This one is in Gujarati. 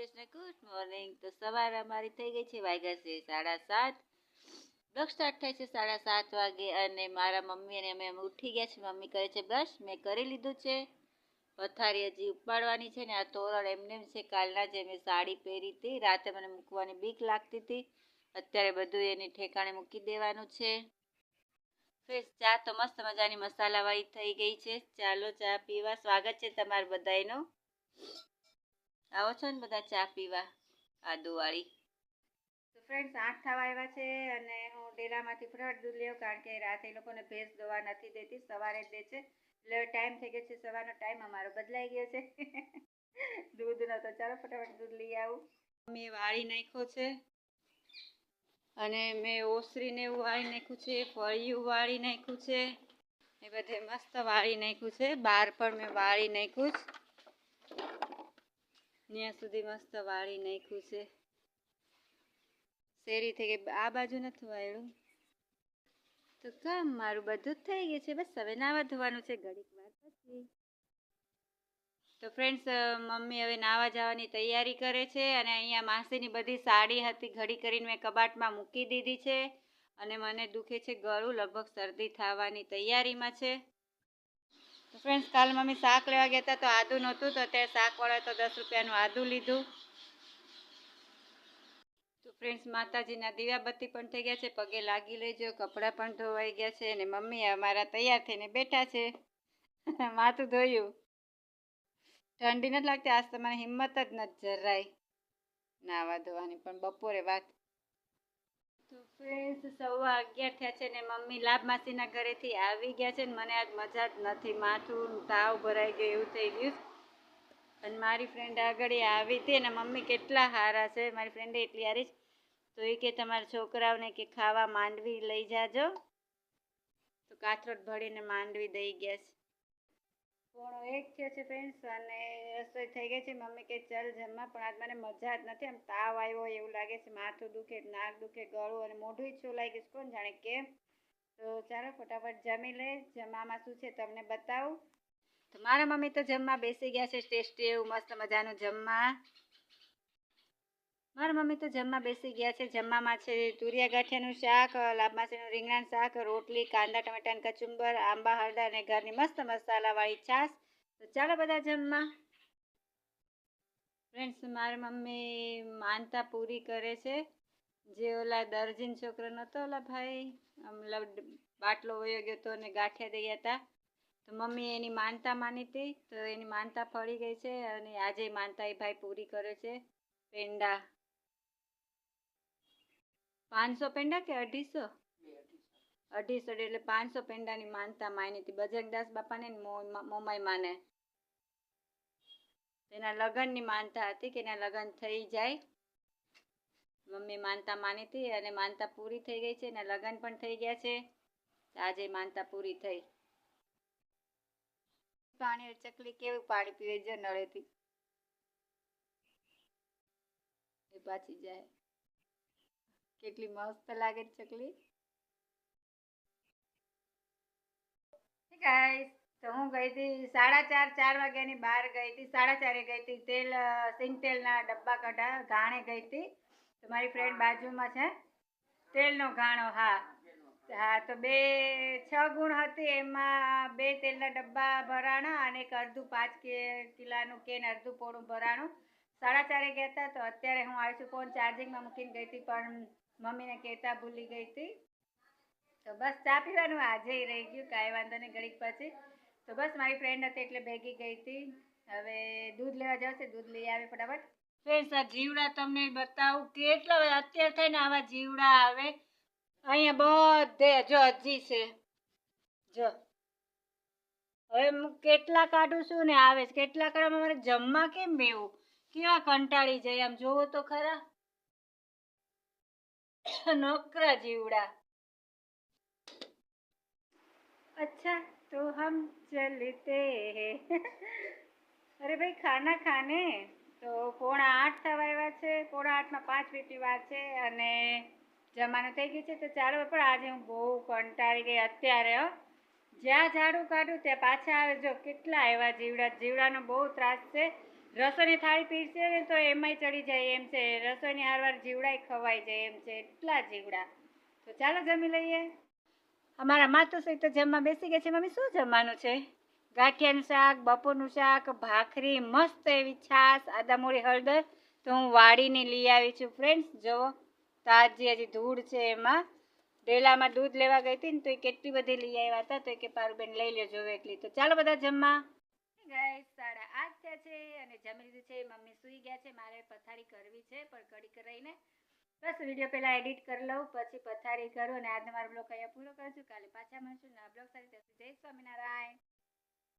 Krishna, good morning. તો સવાર અમારી થઈ ગઈ છે વાગ્યા છે સાડા સાત. બ્લોગ સ્ટાર્ટ થાય છે સાડા સાત વાગે અને મારા મમ્મી અને અમે ઉઠી ગયા છે મમ્મી કરે છે બ્રશ મેં કરી લીધું છે. પથારી હજી ઉપાડવાની છે ને આ તોરણ એમને એમ છે કાલના જે મેં સાડી પહેરી હતી. રાતે મને મૂકવાની બીક લાગતી હતી. અત્યારે બધું એની ઠેકાણે મૂકી દેવાનું છે. ફ્રેશ ચા તો મસ્ત મજાની મસાલાવાળી થઈ ગઈ છે. ચાલો ચા પીવા. સ્વાગત છે તમારા બધાયનું. આવો છો ને બધા ચા પીવા? આદુવાળી તો ફ્રેન્ડ્સ આઠ થવા આવ્યા છે અને હું ડેલામાંથી ફ્રટ દૂધ લેવું કારણ કે રાતે એ લોકોને ભેંસ દવા નથી દેતી, સવારે જ દે છે. એટલે ટાઈમ થઈ ગયો છે, સવારનો ટાઈમ અમારો બદલાઈ ગયો છે. દૂધનો તો ચાલો ફટાફટ દૂધ લઈ આવું. મેં વાળી નાખ્યો છે અને મેં ઓસરીને એવું વાળી નાખ્યું છે, ફળિયું વાળી નાખ્યું છે. એ બધે મસ્ત વાળી નાખ્યું છે. બહાર પણ મેં વાળી નાખ્યું જ. ત્યાં સુધી મસ્ત વાળી નાખ્યું છે. શેરી થઈ ગઈ. આ બાજુ નથી વાળ્યું તો કામ મારું બધું જ થઈ ગયું છે. બસ હવે નાવા ધોવાનું છે. ઘડીક વાર પછી. તો ફ્રેન્ડ્સ મમ્મી હવે નાવા જવાની તૈયારી કરે છે અને અહીંયા માસીની બધી સાડી હતી. ઘડી કરીને મેં કબાટમાં મૂકી દીધી છે અને મને દુખે છે. ગળું લગભગ શરદી થવાની તૈયારીમાં છે. ફ્રેન્ડ્સ કાલ મમ્મી શાક લેવા ગયા તો આદું નહોતું, તો અત્યારે શાકવાળાએ તો દસ રૂપિયાનું આદું લીધું. તો ફ્રેન્ડ્સ માતાજીના દીવાબત્તી પણ થઈ ગયા છે, પગે લાગી લેજો, કપડાં પણ ધોવાઈ ગયા છે અને મમ્મી અમારા તૈયાર થઈને બેઠા છે. માથું ધોયું. ઠંડી નથી લાગતી, આજ તમારે હિંમત જ નથી જરાય. નાવા ધોવાની પણ બપોરે વાત તો ફ્રેન્ડ્સ સવા અગિયાર થયા છે ને મમ્મી લાભ માસીના ઘરેથી આવી ગયા છે ને મને આજ મજા જ નથી. માથું તાવ ભરાઈ ગયું એવું થઈ ગયું અને મારી ફ્રેન્ડ આગળ આવી હતી અને મમ્મી કેટલા સારા છે. મારી ફ્રેન્ડે એટલી હારી તો એ કે તમારા છોકરાઓને કે ખાવા માંડવી લઈ જાજો. તો કાથરોટ ભરીને માંડવી દઈ ગયા છે. પોણો એક થયો છે ફ્રેન્ડ્સ અને રસોઈ થઈ ગઈ છે. મમ્મી કે, ચાલ જમવા. પણ આજ મને મજા જ નથી. આમ તાવ આવ્યો એવું લાગે છે. માથું દુખે, નાક દુખે, ગળું અને મોઢું છોલાઈ ગયું છે? કોણ જાણે કેમ તો ચાલો ફટાફટ જમી લે. જમવામાં શું છે તમને બતાવું? તો મારા મમ્મી તો જમવા બેસી ગયા છે. ટેસ્ટી એવું મસ્ત મજાનું જમવા. મારા મમ્મી તો જમવા બેસી ગયા છે. જમવામાં છે તુરિયા ગાંઠિયાનું શાક લાંબાસીનું રીંગણાનું શાક, રોટલી, કાંદા, ટમેટાની કચુંબર, આંબા, હળદર અને ઘરની મસ્ત મસાલાવાળી છાશ. તો ચાલો બધા જમવા. ફ્રેન્ડ્સ મારી મમ્મી માનતા પૂરી કરે છે. જે ઓલા દરજીન છોકરો નહોતો ઓલા ભાઈ મતલબ બાટલો વયો ગયો હતો અને ગાંઠિયા દઈ હતા તો મમ્મી એની માનતા માની હતી, તો એની માનતા ફળી ગઈ છે અને આજે માનતા એ ભાઈ પૂરી કરે છે. પેંડા. પાંચસો પેંડા કે અઢીસો? અઢીસો એટલે પાંચસો પેંડાની માનતા માની હતી. બજરંગદાસ બાપાને મોમાઈ માને. તેના લગ્નની માનતા હતી કે એના લગ્ન થઈ જાય. મમ્મી માનતા માની હતી અને માનતા પૂરી થઈ ગઈ છે. અને લગ્ન પણ થઈ ગયા છે. આજે માનતા પૂરી થઈ. પાણી ચકલી કેવું પાણી પીવે છે નળેથી? એ પાછી જાય. કેટલી મસ્ત લાગે ચકલી. ગાઈસ તો હું ગઈ હતી સાડા ચાર ચાર વાગ્યાની બહાર ગઈ હતી સાડા ચારે ગઈ હતી તેલ સિંગ તેલના ડબ્બા કઢા, ઘાણે ગઈ હતી તો મારી ફ્રેન્ડ બાજુમાં છે. તેલનો ઘાણો, હા. હા, તો બે, છ ગુણ હતી. એમાં બે તેલના ડબ્બા ભરાણા અને એક અડધું પાંચ કે, કિલાનું કેન અડધું પોણું ભરાણું. સાડા ચારે ગયા હતા તો અત્યારે હું આવી છું ફોન ચાર્જિંગમાં મૂકીને ગઈ હતી પણ મમ્મીને કહેતા ભૂલી ગઈ હતી તો બસ ચા પીવાનું, આજે રહી ગયું, કાંઈ વાંધો નહીં, ઘડીક પછી. તો બસ મારી ફ્રેન્ડ હતી એટલે ભેગી ગઈ હતી. હવે દૂધ લેવા જશે દૂધ લઈ આવે ફટાફટ. ફ્રેન્ડ્સ આ જીવડા તમને બતાવું કેટલો અત્યારે થઈને આવા જીવડા આવે. અહીંયા બધે જો હજી છે. જો. હવે હું કેટલા કાઢું છું ને આવે છે. કેટલા કાઢવામાં મારે જમવા કેમ મેવું કેવા કંટાળી જાય આમ જોવો તો ખરા. નોકરા જીવડા. અચ્છા. तो हम चलते हैं અરે ભાઈ ખાના ખાને તો પોણા આઠ થવા આવ્યા છે પોણા આઠમાં પાંચ મિનિટની વાર છે અને જમાનો થઈ ગયું છે તો ચાલો પણ આજે હું બહુ કંટાળી ગઈ અત્યારે હો જ્યાં ઝાડુ કાઢું ત્યાં પાછા આવે જો કેટલા એવા જીવડા જીવડાનો બહુ ત્રાસ છે રસોઈની થાળી પીરસે ને તો એમાંય ચડી જાય એમ છે રસોઈની હારવાર જીવડાય ખવાઈ જાય એમ છે એટલા જીવડા તો ચાલો જમી લઈએ અમારા માતુશ્રી તો જમવા બેસી ગયા છે. મમ્મી, શું જમવાનું છે? ગાંઠિયાનું શાક, બપોરનું શાક, ભાખરી, મસ્ત એવી છાશ, આદામોળી હળદર. તો હું વાળીને લઈ આવી છું. ફ્રેન્ડ્સ, જુઓ, તાજી હજી ધૂળ છે એમાં. ડેલામાં દૂધ લેવા ગઈ હતી ને તો એ કેટલી બધી લઈ આવ્યા હતા. તો કે પારુબેન લઈ લેજો એકલી. તો ચાલો બધા જમવા. ગાય સાડા આઠ થયા છે અને જમી લીધું છે. મમ્મી સૂઈ ગયા છે. મારે પથારી કરવી છે, પણ કડી કરાઈને. બસ, વીડિયો પહેલાં એડિટ કરી લઉં, પછી પથારી કરું અને આજનો મારો બ્લોગ અહીંયા પૂરો કરું છું. કાલે પાછા મળશું નવા બ્લોગ સાથે. જય સ્વામિનારાયણ.